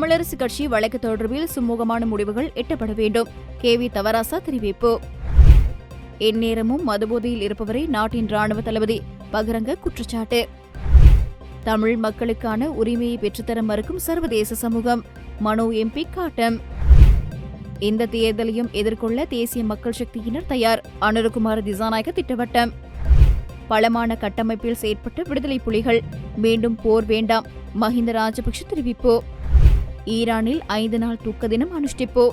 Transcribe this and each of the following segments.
தமிழரசு கட்சி வழக்கு தொடர்பில் சுமூகமான முடிவுகள் எட்டப்பட வேண்டும். கே. வி. தவராசா தெரிவிப்பு. எந்நேரமும் மதுபோதையில் இருப்பவரை நாட்டின் ராணுவ தளபதி. பகிரங்க குற்றச்சாட்டு. தமிழ் மக்களுக்கான உரிமையை பெற்றுத்தர மறுக்கும் சர்வதேச சமூகம். மனோ எம்பி காட்டம். இந்த தேர்தலையும் எதிர்கொள்ள தேசிய மக்கள் சக்தியினர் தயார். அனுருகுமார் திசாநாயக திட்டவட்டம். பலமான கட்டமைப்பில் செயற்பட்ட விடுதலை புலிகள். மீண்டும் போர் வேண்டாம். மஹிந்த ராஜபக்ஷ தெரிவிப்பு. ஈரானில் ஐந்து நாள் தூக்க தினம் அனுஷ்டிப்பு.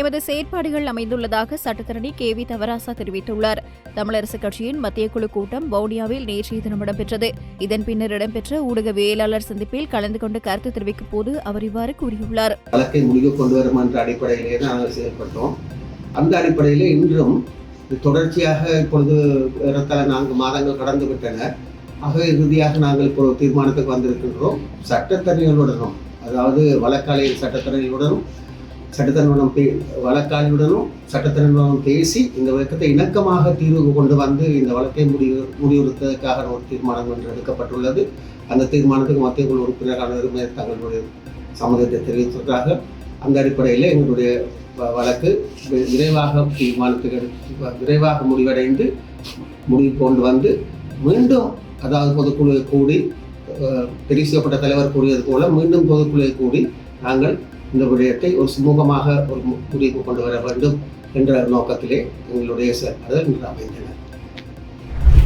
எமது செயற்பாடுகள் அமைந்துள்ளதாக சட்டத்தரணி கே வி தவராசா தெரிவித்துள்ளார். தமிழரசு கட்சியின் மத்திய குழு கூட்டம் வவுனியாவில் நேற்றைய தினம் இடம்பெற்றது. இதன் பின்னர் இடம்பெற்ற ஊடகவியலாளர் சந்திப்பில் கலந்து கொண்டு கருத்து தெரிவிக்கும் போது அவர் இவ்வாறு கூறியுள்ளார். வழக்கை முடிவு கொண்டு வரும் என்ற அடிப்படையிலே தான் நாங்கள் செயல்பட்டோம். அந்த அடிப்படையிலே இன்றும் தொடர்ச்சியாக இப்பொழுது ஏறத்தாழ நான்கு மாதங்கள் கடந்து விட்டன. ஆகவே இறுதியாக நாங்கள் இப்போ தீர்மானத்துக்கு வந்திருக்கின்றோம். சட்டத்தரணிகளுடனும் அதாவது வழக்காளிகள் சட்டத்தரணிகளுடனும் சட்டத்தரணியுடன் பே வழக்காளியுடனும் சட்டத்தரணியுடனும் பேசி இந்த வழக்கத்தை இணக்கமாக தீர்வு கொண்டு வந்து இந்த வழக்கை முடிவு முடிவெடுத்ததற்காக ஒரு தீர்மானம் ஒன்று எடுக்கப்பட்டுள்ளது. அந்த தீர்மானத்துக்கு மத்திய குழு உறுப்பினர் அனைவருமே தங்களுடைய சம்மதத்தை தெரிவித்திருக்கிறார்கள். அந்த அடிப்படையில் எங்களுடைய வ- வழக்கு விரைவாக தீர்மானத்துக்கு விரைவாக முடிவடைந்து முடிவு கொண்டு வந்து மீண்டும் அதாவது பொதுக்குழுவை கூடி அஹ், தெரிவு செய்யப்பட்ட தலைவர் கூறியது போல மீண்டும் பொதுக்குழுவை கூடி நாங்கள் இந்த விடயத்தை ஒரு சுமூகமாக ஒரு முடிவு கொண்டு வர வேண்டும் என்ற நோக்கத்திலே எங்களுடைய செயற்பாடுகள் இன்று அமைந்தன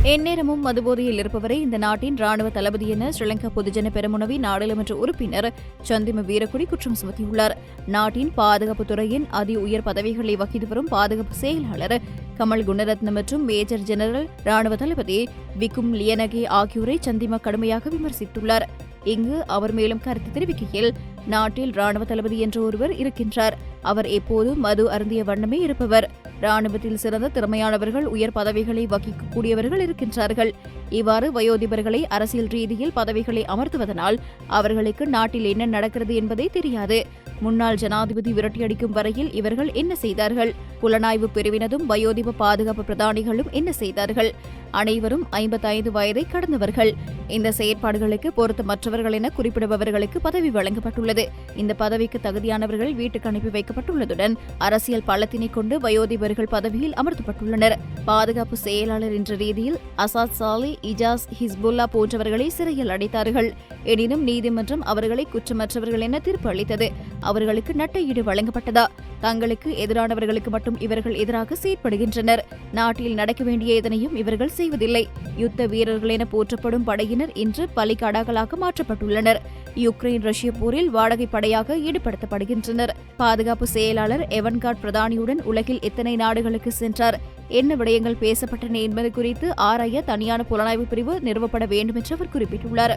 எந்நேரமும் மதுபோதையில் இருப்பவரை இந்த நாட்டின் ராணுவ தளபதி என ஸ்ரீலங்கா பொதுஜன பெருமுனவி நாடாளுமன்ற உறுப்பினர் சந்திம வீரக்குடி குற்றம் சுமத்தியுள்ளார். நாட்டின் பாதுகாப்புத் துறையின் அதி உயர் பதவிகளை வகித்து வரும் பாதுகாப்பு செயலாளர் கமல் குணரத்ன மற்றும் மேஜர் ஜெனரல் ராணுவ தளபதி விக்கும் லியனகே ஆகியோரை சந்திமா கடுமையாக விமர்சித்துள்ளார். இங்கு அவர் மேலும் கருத்து தெரிவிக்கையில் நாட்டில் ராணுவ தளபதி என்ற ஒருவர் இருக்கின்றார். அவர் எப்போதும் மது அருந்திய வண்ணமே இருப்பவர். ராணுவத்தில் சிறந்த திறமையானவர்கள் உயர் பதவிகளை வகிக்கக்கூடியவர்கள் இருக்கின்றார்கள். இவ்வாறு வயோதிபர்களை அரசியல் ரீதியில் பதவிகளை அமர்த்துவதனால் அவர்களுக்கு நாட்டில் என்ன நடக்கிறது என்பதே தெரியாது. முன்னாள் ஜனாதிபதி விரட்டியடிக்கும் வரையில் இவர்கள் என்ன செய்தார்கள்? புலனாய்வு பிரிவினதும் வயோதிப பாதுகாப்பு பிரதானிகளும் என்ன செய்தார்கள்? அனைவரும் ஐம்பத்தைந்து வயதை கடந்தவர்கள். இந்த செயற்பாடுகளுக்கு பொருத்தமற்றவர்கள் என குறிப்பிடுபவர்களுக்கு பதவி வழங்கப்பட்டுள்ளது. இந்த பதவிக்கு தகுதியானவர்கள் வீட்டுக்கு அனுப்பி வைக்கப்பட்டுள்ளதுடன் அரசியல் பள்ளத்தினை கொண்டு வயோதிபர்கள் பதவியில் அமர்த்தப்பட்டுள்ளனர். பாதுகாப்பு செயலாளர் என்ற ரீதியில் அசாத் சாலி இஜாஸ் ஹிஸ்புல்லா போன்றவர்களை சிறையில் அடைத்தார்கள். எனினும் நீதிமன்றம் அவர்களை குற்றமற்றவர்கள் என தீர்ப்பு அளித்தது. அவர்களுக்கு நட்டையீடு வழங்கப்பட்டதா? தங்களுக்கு எதிரானவர்களுக்கு மட்டும் இவர்கள் எதிராக செயற்படுகின்றனர். நாட்டில் நடக்க வேண்டிய எதனையும் இவர்கள் செய்வதில்லை. யுத்த வீரர்கள் என போற்றப்படும் படையினர் இன்று பலிகடாக்களாக மாற்றப்பட்டுள்ளனர். யுக்ரைன் ரஷ்ய போரில் வாடகை படையாக ஈடுபடுத்தப்படுகின்றனர். பாதுகாப்பு செயலாளர் எவன்கார்ட் பிரதானியுடன் உலகில் எத்தனை நாடுகளுக்கு சென்றார்? என்ன விடயங்கள் பேசப்பட்டன என்பது குறித்து ஆராய தனியான புலனாய்வு பிரிவு நிறுவப்பட வேண்டும் என்று அவர் குறிப்பிட்டுள்ளார்.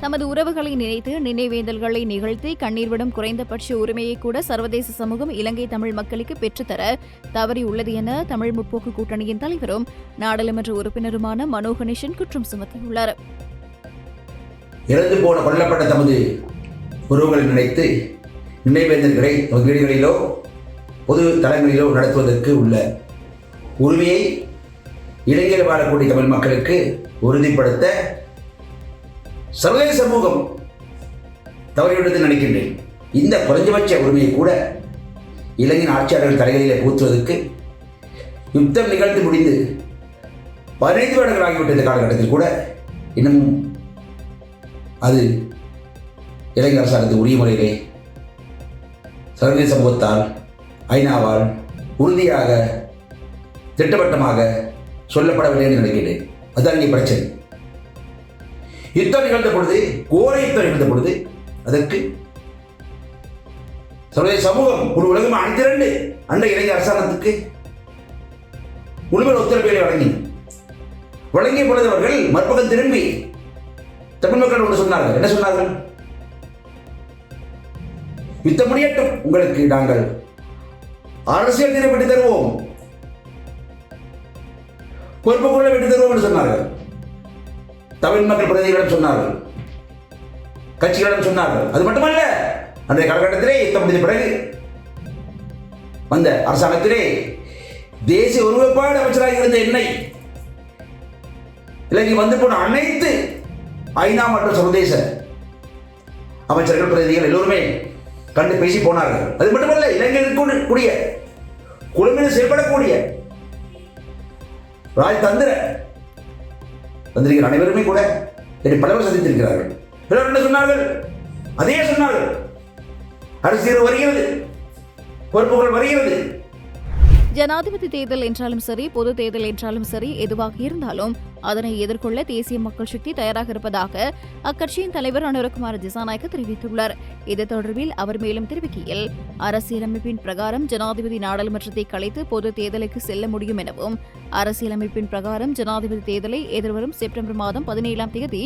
தமது உறவுகளை நினைத்து நினைவேந்தல்களை நிகழ்த்தி கண்ணீர் விடும் குறைந்தபட்ச உரிமையை கூட சர்வதேச சமூகம் இலங்கை தமிழ் மக்களுக்கு பெற்றுத்தர தவறியுள்ளது என தமிழ் முற்போக்கு கூட்டணியின் தலைவரும் நாடாளுமன்ற உறுப்பினருமான மனோ கணேசன் குற்றம் சுமத்தியுள்ளார். இறந்து போன கொல்லப்பட்ட தமது உறவுகளை நினைத்து நினைவேந்தர்களை நமது வீடுகளிலோ பொது தளங்களிலோ நடத்துவதற்கு உள்ள உரிமையை இலங்கையில் வாழக்கூடிய தமிழ் மக்களுக்கு உறுதிப்படுத்த சர்வதேச சமூகம் தவறிவிட்டது நினைக்கின்றேன். இந்த குறைஞ்சபட்ச உரிமையை கூட இலங்கையின் ஆட்சியாளர்கள் தலைகளிலே பூத்துவதற்கு யுத்தம் நிகழ்ந்து முடிந்து பதினைந்து வருடங்கள் ஆகிவிட்ட இந்த காலகட்டத்தில் கூட இன்னமும் அது இலங்கை அரசாங்கத்தின் உரிய முறையிலே சர்வதேச சமூகத்தால் ஐநாவால் உறுதியாக திட்டவட்டமாக சொல்லப்படவில்லை என்று நினைக்கிறேன். அதுதான் இங்கே பிரச்சனை. யுத்தம் நிகழ்ந்த பொழுது கோர யுத்தம் நிகழ்ந்த பொழுது அதற்கு சர்வதேச சமூகம் ஒரு உலகம் அணிதிரண்டு அண்ட இளைஞர் அரசாங்கத்துக்கு முழுமையான ஒத்துழைப்புகளை வழங்கி வழங்கிய பொழுது அவர்கள் மறுபக்கம் திரும்பி தமிழ் மக்கள் ஒன்று சொன்னார்கள். என்ன சொன்னார்கள்? யுத்தம் முடியட்டும் உங்களுக்கு நாங்கள் அரசியல் தீர்வு விட்டு தருவோம். பொறுப்பு கூட விட்டு தருவோம் என்று சொன்னார்கள். தமிழ் மக்கள் பிரதிநிதிகளிடம் சொன்னார்கள். கட்சிகளிடம் சொன்னார்கள். அது மட்டுமல்ல அன்றைய காலகட்டத்திலே யுத்தம் முடிந்த பிறகு வந்த அரசாங்கத்திலே தேசிய ஒருமைப்பாடு அமைச்சராக இருந்த என்னை இலங்கை வந்து போன அனைத்து ஐநா மற்றும் சர்வதேச அமைச்சர்கள் பிரதிநிதிகள் எல்லோருமே கண்டு பேசி போனார்கள். அது மட்டுமல்ல இலங்கையில் கூடிய குழுமில் செயல்படக்கூடிய ராஜதந்திர தந்திரிகள் அனைவருமே கூட என்னை பலவர் சந்தித்திருக்கிறார்கள். பிறர் என்ன சொன்னார்கள்? அதே சொன்னார்கள். அரசியல் வருகிறது. பொறுப்புகள் வருகிறது. ஜனாதிபதி தேர்தல் என்றாலும் சரி பொது தேர்தல் என்றாலும் சரி எதுவாக இருந்தாலும் அதனை எதிர்கொள்ள தேசிய மக்கள் சக்தி தயாராக இருப்பதாக அக்கட்சியின் தலைவர் அனுரகுமார் திசாநாயக்க தெரிவித்துள்ளார். இது தொடர்பில் அவர் மேலும் தெரிவிக்கையில் அரசியலமைப்பின் பிரகாரம் ஜனாதிபதி நாடாளுமன்றத்தை கலைத்து பொது தேர்தலுக்கு செல்ல முடியும் எனவும் அரசியலமைப்பின் பிரகாரம் ஜனாதிபதி தேர்தலை எதிர்வரும் செப்டம்பர் மாதம் பதினேழாம் தேதி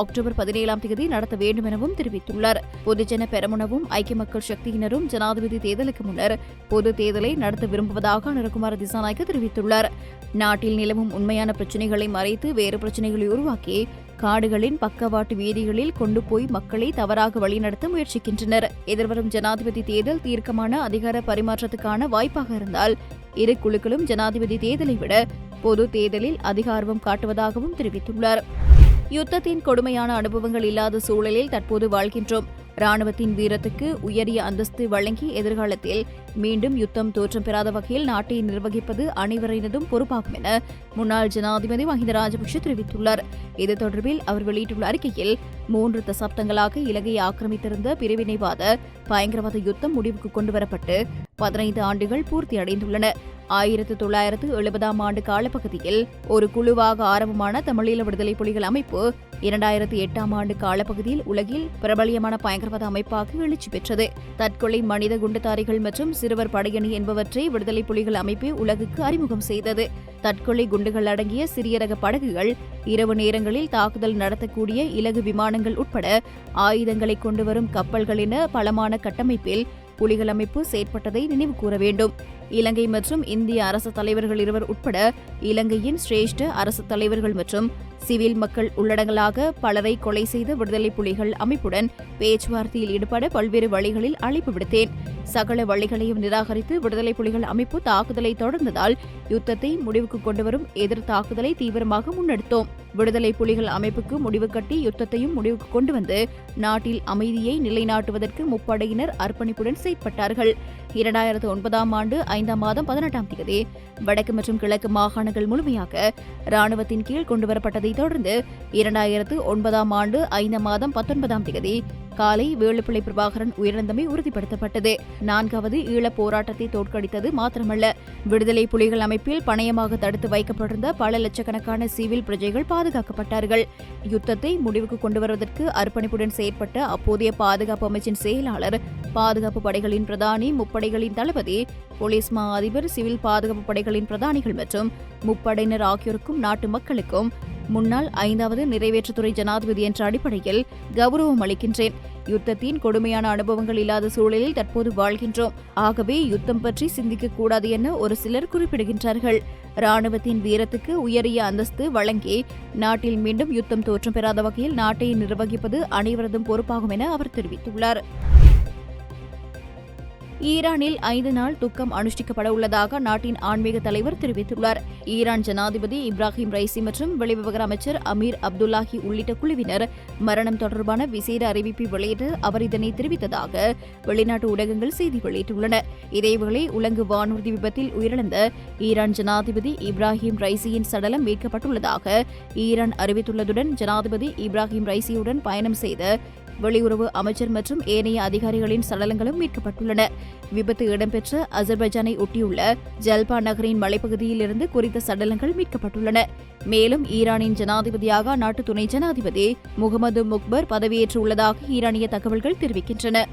அக்டோபர் பதினேழாம் தேதி நடத்த வேண்டும் எனவும் தெரிவித்துள்ளார். பொதுஜன பெரமுனவும் ஐக்கிய மக்கள் சக்தியினரும் ஜனாதிபதி தேர்தலுக்கு முன்னர் பொது தேர்தலை நடத்த விரும்புவதாக அனுரகுமார் திசாநாயக்க தெரிவித்துள்ளார். நாட்டில் நிலவும் உண்மையான பிரச்சினைகளை மறைத்து வேறு பிரச்சினைகளை உருவாக்கி காடுகளின் பக்கவாட்டு வீதிகளில் கொண்டு போய் மக்களை தவறாக வழிநடத்த முயற்சிக்கின்றனர். எதிர்வரும் ஜனாதிபதி தேர்தல் தீர்க்கமான அதிகார பரிமாற்றத்துக்கான வாய்ப்பாக இருந்தால் இரு குழுக்களும் ஜனாதிபதி தேர்தலை விட பொது தேர்தலில் அதிகார்வம் காட்டுவதாகவும் தெரிவித்துள்ளார். யுத்தத்தின் கொடுமையான அனுபவங்கள் இல்லாத சூழலில் தற்போது வாழ்கின்றோம். ராணுவத்தின் வீரத்துக்கு உயரிய அந்தஸ்து வழங்கி எதிர்காலத்தில் மீண்டும் யுத்தம் தோற்றம் பெறாத வகையில் நாட்டை நிர்வகிப்பது அனைவரினதும் பொறுப்பாகும் என முன்னாள் ஜனாதிபதி மஹிந்த ராஜபக்ஷ தெரிவித்துள்ளார். இது தொடர்பில் அவர் வெளியிட்டுள்ள அறிக்கையில் மூன்று தசாப்தங்களாக இலங்கையை ஆக்கிரமித்திருந்த பிரிவினைவாத பயங்கரவாத யுத்தம் முடிவுக்கு கொண்டுவரப்பட்டு பதினைந்து ஆண்டுகள் பூர்த்தி அடைந்துள்ளன ஆயிரத்து தொள்ளாயிரத்து எழுபதாம் ஆண்டு காலப்பகுதியில் ஒரு குழுவாக ஆரம்பமான தமிழீழ விடுதலை புலிகள் அமைப்பு இரண்டாயிரத்தி எட்டாம் ஆண்டு காலப்பகுதியில் உலகில் பிரபலியமான பயங்கரவாத அமைப்பாக எழுச்சி பெற்றது. தற்கொலை மனித குண்டுதாரிகள் மற்றும் சிறுவர் படையணி என்பவற்றை விடுதலை புலிகள் அமைப்பு உலகுக்கு அறிமுகம் செய்தது. தற்கொலை குண்டுகள் அடங்கிய சிறிய ரக படகுகள் இரவு நேரங்களில் தாக்குதல் நடத்தக்கூடிய இலகு விமானங்கள் உட்பட ஆயுதங்களை கொண்டு வரும் கப்பல்கள் என பலமான கட்டமைப்பில் புலிகள் அமைப்பு செயற்பட்டதை நினைவு கூற வேண்டும். இலங்கை மற்றும் இந்திய அரசு தலைவர்கள் இருவர் உட்பட இலங்கையின் சிரேஷ்ட அரசு தலைவர்கள் மற்றும் சிவில் மக்கள் உள்ளடங்கலாக பலரை கொலை செய்த விடுதலை புலிகள் அமைப்புடன் பேச்சுவார்த்தையில் ஈடுபட பல்வேறு வழிகளில் அழைப்பு விடுத்தேன். சகல வழிகளையும் நிராகரித்து விடுதலை புலிகள் அமைப்பு தாக்குதலை தொடர்ந்ததால் யுத்தத்தை முடிவுக்கு கொண்டுவரும் எதிர் தாக்குதலை தீவிரமாக முன்னெடுத்தோம். விடுதலை புலிகள் அமைப்புக்கு முடிவு கட்டி யுத்தத்தையும் முடிவுக்கு கொண்டு வந்து நாட்டில் அமைதியை நிலைநாட்டுவதற்கு முப்படையினர் அர்ப்பணிப்புடன் செயற்பட்டார்கள். இரண்டாயிரத்து ஒன்பதாம் ஆண்டு ஐந்தாம் மாதம் பதினெட்டாம் தேதி. வடக்கு மற்றும் கிழக்கு மாகாணங்கள் முழுமையாக ராணுவத்தின் கீழ் கொண்டுவரப்பட்டதைத் தொடர்ந்து இரண்டாயிரத்து ஒன்பதாம் ஆண்டு ஐந்தாம் மாதம் பத்தொன்பதாம் தேதி காலை வேலுப்பிள்ளை பிரபாகரன் உயிரிழந்தமை உறுதிப்படுத்தப்பட்டது. நான்காவது ஈழப் போராட்டத்தை தோற்கடித்தது மாத்திரமல்ல. விடுதலை புலிகள் அமைப்பில் பணயமாக தடுத்து வைக்கப்பட்டிருந்த பல லட்சக்கணக்கான சிவில் பிரஜைகள் பாதுகாக்கப்பட்டார்கள். யுத்தத்தை முடிவுக்கு கொண்டு வருவதற்கு அர்ப்பணிப்புடன் செயற்பட்ட அப்போதைய பாதுகாப்பு அமைச்சின் செயலாளர் பாதுகாப்பு படைகளின் பிரதானி முப்படைகளின் தளபதி போலீஸ் மா அதிபர் சிவில் பாதுகாப்பு படைகளின் பிரதானிகள் மற்றும் முப்படையினர் ஆகியோருக்கும் நாட்டு மக்களுக்கும் முன்னாள் ஐந்தாவது நிறைவேற்றுத்துறை ஜனாதிபதி என்ற அடிப்படையில் கௌரவம் அளிக்கின்றேன். யுத்தத்தின் கொடுமையான அனுபவங்கள் இல்லாத சூழலில் தற்போது வாழ்கின்றோம். ஆகவே யுத்தம் பற்றி சிந்திக்க கூடாது என ஒரு சிலர் குறிப்பிடுகின்றார்கள். ராணுவத்தின் வீரத்துக்கு உயரிய அந்தஸ்து வழங்கி நாட்டில் மீண்டும் யுத்தம் தோற்றம் பெறாத வகையில் நாட்டை நிர்வகிப்பது அனைவரதும் பொறுப்பாகும் என அவர் தெரிவித்துள்ளார். ஈரானில் ஐந்து நாள் துக்கம் அனுஷ்டிக்கப்பட உள்ளதாக நாட்டின் ஆன்மீக தலைவர் தெரிவித்துள்ளார். ஈரான் ஜனாதிபதி இப்ராஹிம் ரைசி மற்றும் வெளிவிவகார அமைச்சர் அமீர் அப்துல்லாஹி உள்ளிட்ட குழுவினர் மரணம் தொடர்பான விசேட அறிவிப்பை வெளியிட்டு அவர் இதனை தெரிவித்ததாக வெளிநாட்டு ஊடகங்கள் செய்தி வெளியிட்டுள்ளன. இதேவேளை உலங்கு வானூர்தி விபத்தில் உயிரிழந்த ஈரான் ஜனாதிபதி இப்ராஹிம் ரைசியின் சடலம் மீட்கப்பட்டுள்ளதாக ஈரான் அறிவித்துள்ளதுடன் ஜனாதிபதி இப்ராஹிம் ரைசியுடன் பயணம் செய்த வெளியுறவு அமைச்சர் மற்றும் ஏனைய அதிகாரிகளின் சடலங்களும் மீட்கப்பட்டுள்ளன. விபத்து இடம்பெற்ற அசர்பைஜானை ஒட்டியுள்ள ஜல்பா நகரின் மலைப்பகுதியிலிருந்து குறித்த சடலங்கள் மீட்கப்பட்டுள்ளன. மேலும் ஈரானின் ஜனாதிபதியாக அந்நாட்டு துணை ஜனாதிபதி முகமது முக்பர் பதவியேற்றுள்ளதாக ஈரானிய தகவல்கள் தெரிவிக்கின்றன.